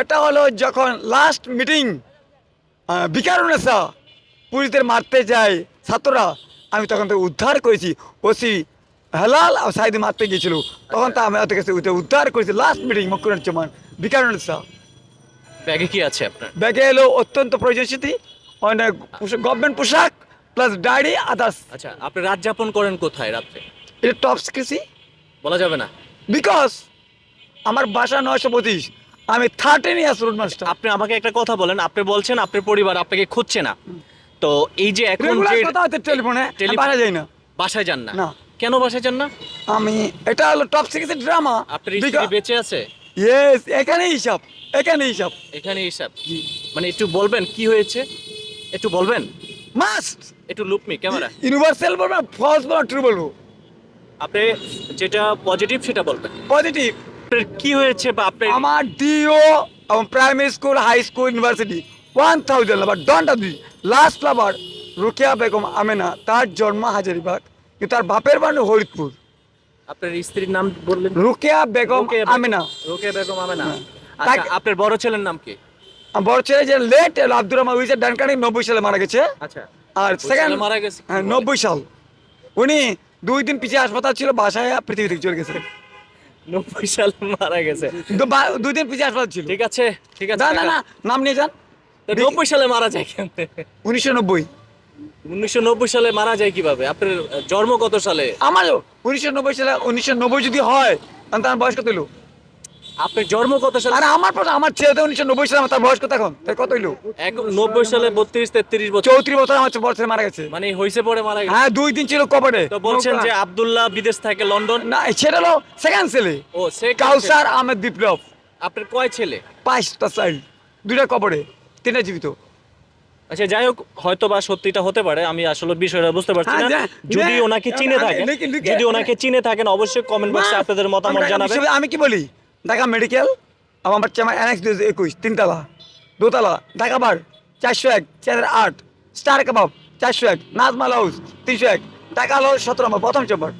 এটা হলো যখন লাস্ট মিটিং বিকারুনেসা পুলিশদের মারতে যায় ছাত্ররা আমি তখন তাকে উদ্ধার করেছি। ওসি হেলাল আর সাইদি মারতে গিয়েছিল। তখন তা আমি কাছে উদ্ধার করেছি লাস্ট মিটিং মকুরান চমান বিকারুনেসা। ব্যাগে কি আছে আপনার? ব্যাগে এলো অত্যন্ত প্রয়োজন স্মৃতি অনেক গভর্নমেন্ট পোশাক প্লাস ডায়েরি আদার্স আচ্ছা আপনি রাত যাপন করেন কোথায় রাত্রে? এটা টপ কৃষি বলা যাবে না। বিকজ আমার বাসা নয়শো পঁচিশ আমি থার্টিন ইয়ার্স রোড মাস্টার আপনি আমাকে একটা কথা বলেন আপনি বলছেন আপনার পরিবার আপনাকে খুঁজছে না। তো এই যে এখন যে কথা হচ্ছে টেলিফোনে টেলিফোন- বাসা যাই না। বাসায় যান না। না। কেন বাসায় যান না? আমি এটা হলো টপ সিক্রেট ড্রামা আপনার স্ত্রী বেঁচে আছে? ইয়েস এখানে হিসাব এখানে হিসাব। এখানে হিসাব। মানে একটু বলবেন কি হয়েছে? একটু বলবেন? মাস্ট একটু লুকমি ক্যামেরা ইউনিভার্সাল বলব ফলস বলব ট্রু বলব। আপনি যেটা পজিটিভ সেটা বলবেন। পজিটিভ আপনার কি হয়েছে বা আপনার আমার deo primary school high school university one thousand lover ডন্টা দুই লাস্ট লাভার রুকিয়া বেগম আমেনা তার জন্ম হাজারিবাগ কিন্তু তার বাপের বাড়ি হরিদপুর। আপনার স্ত্রীর নাম বললেন? রুকিয়া বেগম আমেনা রোকেয়া বেগম আমেনা। আচ্ছা আপনার বড় ছেলের নাম কি? বড় ছেলে যে লেট আব্দুর রহমান উইজের ডানকানি নব্বই সালে মারা গেছে। আচ্ছা। আর সেকেন্ড মারা গেছে? হ্যাঁ নব্বই সাল। উনি দুই দিন পিছিয়ে হাসপাতাল ছিল বাসায় পৃথিবী থেকে চলে গেছে। নব্বই সাল মারা গেছে। দুই দিন পিছিয়ে হাসপাতাল ছিল। ঠিক আছে ঠিক আছে না না না নাম নিয়ে যান। নব্বই সালে মারা যায় কেন? উনিশশো নব্বই। উনিশশো নব্বই সালে মারা যায় কীভাবে? আপনার জন্ম কত সালে? আমারও। উনিশশো নব্বই সালে উনিশশো নব্বই যদি হয় তাহলে তার বয়স কত হইল জন্ম কত সালে? আর আমার প্রশ্ন আমার ছেলে তো উনিশশো নব্বই সালে তার বয়স কত এখন? তাই কত হইল? এক নব্বই সালে বত্রিশ তেত্রিশ বছর। চৌত্রিশ বছর আমার বড় ছেলে মারা গেছে। মানে হইছে পরে মারা গেছে? হ্যাঁ দুই দিন ছিল কবরে তো বলছেন যে আব্দুল্লাহ বিদেশ থাকে লন্ডন? না সেটা হলো সেকেন্ড ছেলে। ও সে কাউসার আহমেদ বিপ্লব। আপনার কয় ছেলে? পাঁচটা চাইল্ড দুইটা কবরে তিনটা জীবিত। আচ্ছা যাই হোক হয়তো বা সত্যিটা হতে পারে আমি আসলে বিষয়টা বুঝতে পারছি হ্যাঁ, না যদি ওনাকে চিনে থাকেন যদি ওনাকে চিনে থাকেন অবশ্যই কমেন্ট বক্সে আপনাদের মতামত জানাবেন। আমি কি বলি? ঢাকা মেডিকেল, আমার বাচ্চা আমার এনএক্স একুশ, তিনতলা, দোতলা, ঢাকা বার, চারশো এক চার আট, স্টার কাবাব, চারশো এক নাজমাল হাউস তিনশো এক, ঢাকা হাউস সতেরো নম্বর, প্রথম চেম্বার